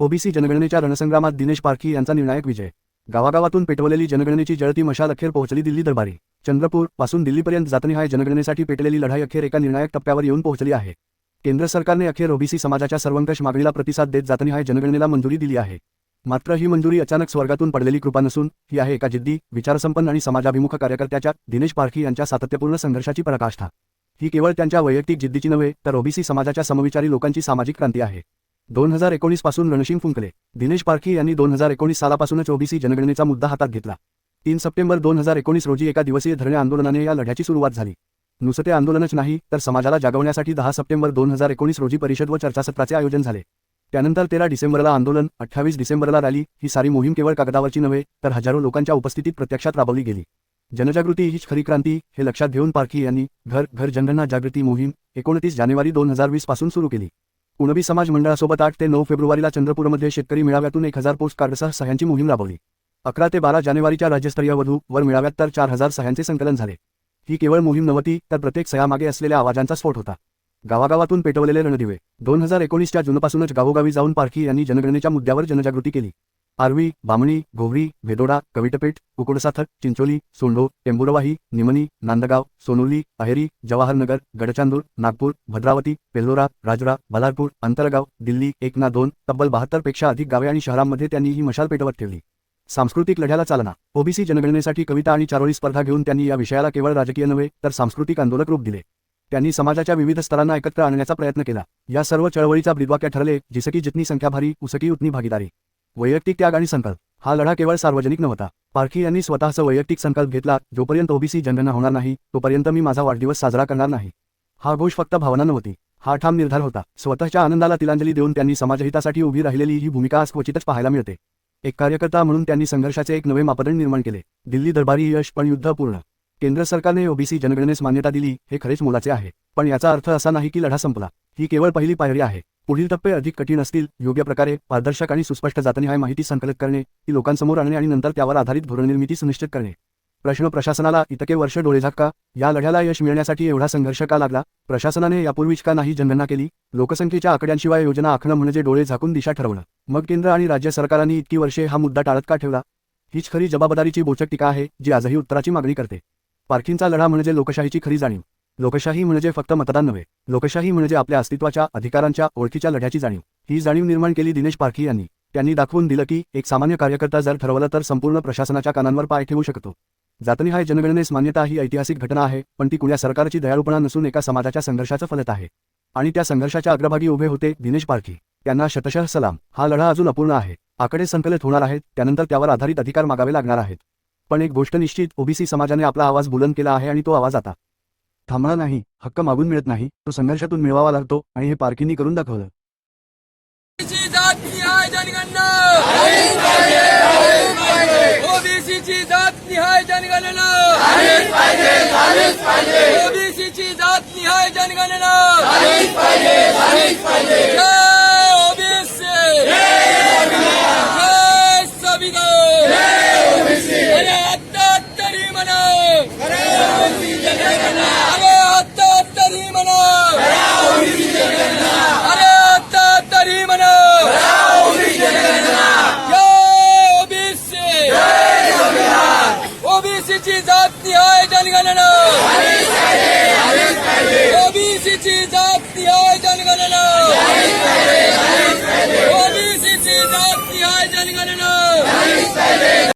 OBC जनगणनेच्या रणसंग्रामात Dinesh पारखी यांचा निर्णायक विजय. गावागावातून पेटवलेली जनगणनेची जळती मशाल अखेर पोहोचली दिल्ली दरबारी. चंद्रपूरपासून दिल्लीपर्यंत जातनिहाय जनगणनेसाठी पेटलेली लढाई अखेर एका निर्णायक टप्प्यावर येऊन पोहोचली आहे. केंद्र सरकारने अखेर ओबीसी समाजाच्या सर्वंकष मागणीला प्रतिसाद देत जातनिहाय जनगणनेला मंजुरी दिली आहे. मात्र ही मंजुरी अचानक स्वर्गातून पडलेली कृपा नसून ही आहे एका जिद्दी विचारसंपन्न आणि समाजाभिमुख कार्यकर्त्याच्या दिनेश पारखी यांच्या सातत्यपूर्ण संघर्षाची पराकाष्ठा. ही केवळ त्यांच्या वैयक्तिक जिद्दीची नव्हे तर ओबीसी समाजाच्या समविचारी लोकांची सामाजिक क्रांती आहे. दोन हजार एकोणीसपासून रणशिंग फुंकले. दिनेश पारखी यांनी दोन हजार एकोणीस सालापासूनच ओबीसी जनगणनेचा मुद्दा हातात घेतला. तीन सप्टेंबर दोन हजार एकोणीस रोजी एका दिवसीय धरणे आंदोलनाने या लढ्याची सुरुवात झाली. नुसते आंदोलनच नाही तर समाजाला जागवण्यासाठी दहा सप्टेंबर दोन हजार एकोणीस रोजी परिषद व चर्चासत्राचे आयोजन झाले. त्यानंतर तेरा डिसेंबरला आंदोलन अठ्ठावीस डिसेंबरला रॅली ही सारी मोहीम केवळ कागदावरची नव्हे तर हजारो लोकांच्या उपस्थितीत प्रत्यक्षात राबवली गेली. जनजागृती हीच खरी क्रांती हे लक्षात घेऊन पारखी यांनी घर घर जनगणना जागृती मोहीम एकोणतीस जानेवारी दोन हजार वीसपासून सुरू केली. कुणबी समाज मंडळासोबत आठ ते नऊ फेब्रुवारीला चंद्रपूरमध्ये शेतकरी मेळाव्यातून एक हजार पोस्ट कार्डसह सह्यांची मोहीम राबवली. अकरा ते बारा जानेवारीच्या राज्यस्तरीय वधू वर मेळाव्यात तर चार हजार सह्यांचे संकलन झाले. ही केवळ मोहीम नव्हती तर प्रत्येक सह्यामागे असलेल्या आवाजांचा स्फोट होता. गावागावातून पेटवलेले रणदिवे. दोन हजार एकोणीसच्या जूनपासूनच गावोगावी जाऊन पारखी यांनी जनगणनेच्या मुद्द्यावर जनजागृती केली. आर्वी बामणी गोवरी भेदोडा कविटपेठ कुकुडसाथक चिंचोली सोंढो टेंबुरवाही निमणी नांदगाव सोनोली अहेरी जवाहरनगर गडचांदूर नागपूर भद्रावती पेल्लोरा राजरा बलारपूर अंतरगाव दिल्ली एक ना दोन तब्बल बहात्तरपेक्षा अधिक गावे आणि शहरांमध्ये त्यांनी ही मशाल पेटवत ठेवली. सांस्कृतिक लढ्याला चालना. ओबीसी जनगणनेसाठी कविता आणि चारोळी स्पर्धा घेऊन त्यांनी या विषयाला केवळ राजकीय नव्हे तर सांस्कृतिक आंदोलक रूप दिले. त्यांनी समाजाच्या विविध स्तरांना एकत्र आणण्याचा प्रयत्न केला. या सर्व चळवळीचा ब्रिद्वाक्या ठरले जिसकी जितनी संख्या भारी उसकी उतनी भागीदारी. वैयक्तिक त्याग आणि संकल्प. हा लढा केवळ सार्वजनिक नव्हता. पारखी यांनी स्वतःचा वैयक्तिक संकल्प घेतला जोपर्यंत ओबीसी जनगणना होणार नाही तोपर्यंत मी माझा वाढदिवस साजरा करणार नाही. हा घोष फक्त भावना नव्हती हा ठाम निर्धार होता. स्वतःच्या आनंदाला तिलांजली देऊन त्यांनी समाजहितासाठी उभी राहिलेली ही भूमिका आज क्वचितच पाहायला मिळते. एक कार्यकर्ता म्हणून त्यांनी संघर्षाचे एक नवे मापदंड निर्माण केले. दिल्ली दरबारी यश पण युद्ध पूर्ण. केंद्र सरकारने ओबीसी जनगणनेस मान्यता दिली हे खरेच मोलाचे आहे. पण याचा अर्थ असा नाही की लढा संपला. ही केवळ पहिली पायरी आहे. पुढील टप्पे अधिक कठीण असतील योग्य प्रकारे पारदर्शक आणि सुस्पष्ट जातनिहाय माहिती संकलित करणे ती लोकांसमोर आणणे आणि नंतर त्यावर आधारित धोरणनिर्मिती सुनिश्चित करणे. प्रश्न प्रशासनाला इतके वर्ष डोळे झाका या लढ्याला यश मिळण्यासाठी एवढा संघर्ष का लागला? प्रशासनाने यापूर्वीच का नाही जनगणना केली? लोकसंख्येच्या आकड्यांशिवाय योजना आखणं म्हणजे डोळे झाकून दिशा ठरवणं. मग केंद्र आणि राज्य सरकारांनी इतकी वर्षे हा मुद्दा टाळत का ठेवला? हीच खरी जबाबदारीची बोचक टीका आहे जी आजही उत्तराची मागणी करते. पार्किंगचा लढा म्हणजे लोकशाहीची खरी जाणीव. लोकशाही म्हणजे फक्त मतदान नव्हे लोकशाही म्हणजे आपल्या अस्तित्वाच्या अधिकारांच्या ओळखीच्या लढ्याची जाणीव. ही जाणीव निर्माण केली दिनेश पारखी यांनी. त्यांनी दाखवून दिलं की एक सामान्य कार्यकर्ता जर ठरवलं तर संपूर्ण प्रशासनाच्या कानांवर पाय ठेवू शकतो. जातनिहाय जनगणनेस मान्यता ही ऐतिहासिक घटना आहे पण ती कुण्या सरकारची दयाळूपणा नसून एका समाजाच्या संघर्षाचं फलत आहे. आणि त्या संघर्षाच्या अग्रभागी उभे होते दिनेश पारखी. त्यांना शतशः सलाम. हा लढा अजून अपूर्ण आहे. आकडे संकलित होणार आहेत त्यानंतर त्यावर आधारित अधिकार मागावे लागणार आहेत. पण एक गोष्ट निश्चित ओबीसी समाजाने आपला आवाज बुलंद केला आहे आणि तो आवाज आता थांबणार नाही हक्क मागून मिळत नाही तो संघर्षातून मिळवावा लागतो आणि हे पारखींनी करून दाखवलं ओबीसीची जात निहाय जनगणना.